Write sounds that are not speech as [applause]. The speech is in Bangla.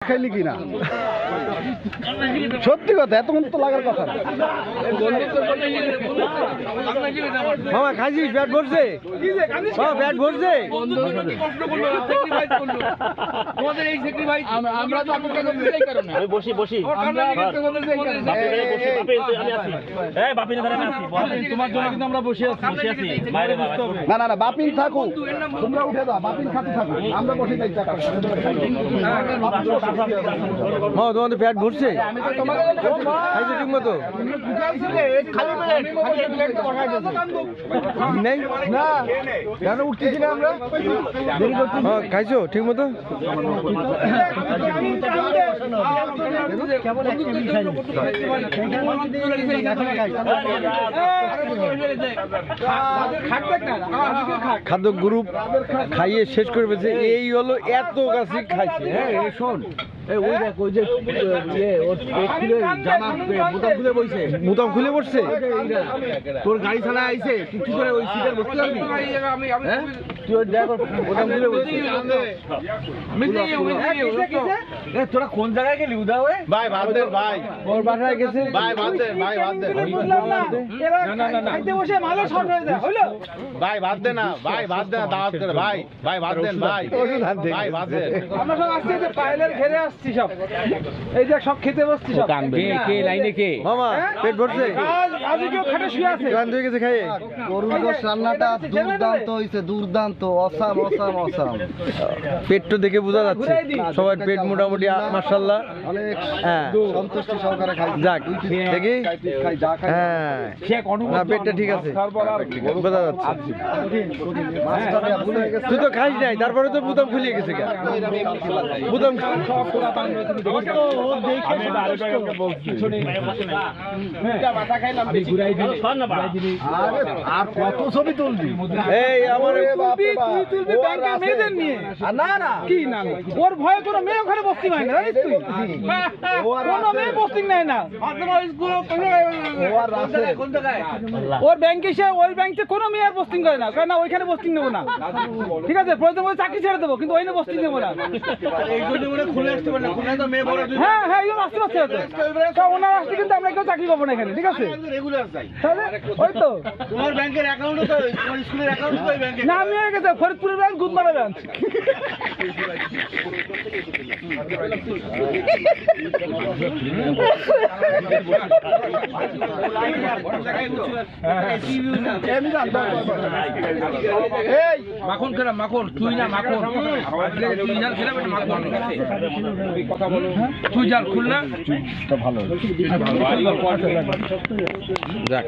খাইলি কিনা? সত্যি কথা এতক্ষণ তো লাগার কথা না। মামা খাইছিস ব্যাট ভরছে? মামা ব্যাট ভরছে? আমরা তো আপনাকে করতে এই কারণে। আমি বসি বসি। আমরা করতে বলতে এই কারণে। বাপের ঘরে বসি বাপের আমি আছি। এই বাপের ঘরে আমি আছি। তোমার জন্য কিন্তু আমরা বসে আছি। বসে আছি। বাইরে বাবা না না না বাপিন থাকুক। তোমরা উঠে দাও বাপিন খাতে থাকুক। আমরা বসে যাই মামা তোমাদের ব্যাট ভরছে? খাইছো ঠিক মতো? নাই? না। কেন উঠতেছি না আমরা? হ্যাঁ খাইছো ঠিক মতো? খাদ্য গ্রুপ খাইয়ে শেষ করে ফেলছে। এই হলো এত গাছি খাইছে হ্যাঁ? শোন। খুলে বসছে? তোর গাড়ি চালা আইছে তুই কি করে ওই সিটের বসতে পারবি তুই ওই দেখ ওর বোতাম খুলে বসছে। এ, তোরা কোন জায়গায় গেলি উদা হয়ে? ভাই ভাত ভাই। ওর বাসায় গেছে। ভাই ভাত দেন ভাই ভাত ভাই না ভাই ভাত দেন না, দাওয়াত করে ভাই। ভাই ভাত দেন ভাই। ভাই ভাত দেন আমরা সব আসছি পায়েলের ঘেরে আসছি। সব। এই যে সব খেতে বসছি সব। মামা পেট ভরছে? আজ কেউ খাটে শুয়ে আছে। ক্লান্ত হয়ে গেছে খাইয়ে। গরুর গোশ রান্নাটা দুর্দান্ত হইছে দুর্দান্ত অসাম অসাম অসাম। পেটটা দেখে বোঝা যাচ্ছে। সবার পেট মোটামুটি মার্শাল্লাহ অনেক হ্যাঁ। সন্তুষ্টি সহকারে খাই। যাক দেখি। খাই যা খাই। হ্যাঁ। না পেটটা ঠিক আছে। বোঝা যাচ্ছে। হয়ে গেছে তুই তো খাইস নাই তারপরে তো বুতাম খুলিয়ে গেছে কেন বুতাম আরে, আর কত ছবি তুলবি? এই আমার তুলবি ব্যাংকের মেয়েদের নিয়ে? না না। কি না না? ওর ভয়ে কোনো মেয়ে ওখানে বস্তি না জানিস তুই? [laughs] কোনো মেয়ে বস্তিং নেয় না। ও আর ওর ব্যাংকে এসে ওই ব্যাংকে কোনো মেয়ে আর পোস্টিং করে না কারণ ওইখানে পোস্টিং নেব না। ঠিক আছে প্রয়োজন চাকরি ছেড়ে দেবো কিন্তু ওইখানে পোস্টিং নেব না। হ্যাঁ হ্যাঁ এগুলো আসতে পারছে হয়তো ওনার আসতে কিন্তু আমরা কেউ চাকরি পাবো না এখানে ঠিক আছে? তাহলে ওই তো। তোমার ব্যাংকের অ্যাকাউন্ট তো তোমার স্কুলের অ্যাকাউন্ট তো ব্যাংকে। না আমি হয়ে গেছে ফরিদপুরের ব্যাংক গুদমারা ব্যাংক [laughs] মাখন খেলাম মাখন তুই না মাখন তুই জাল খেলাম মাখন কথা বলো তুই জাল খুলনা যাক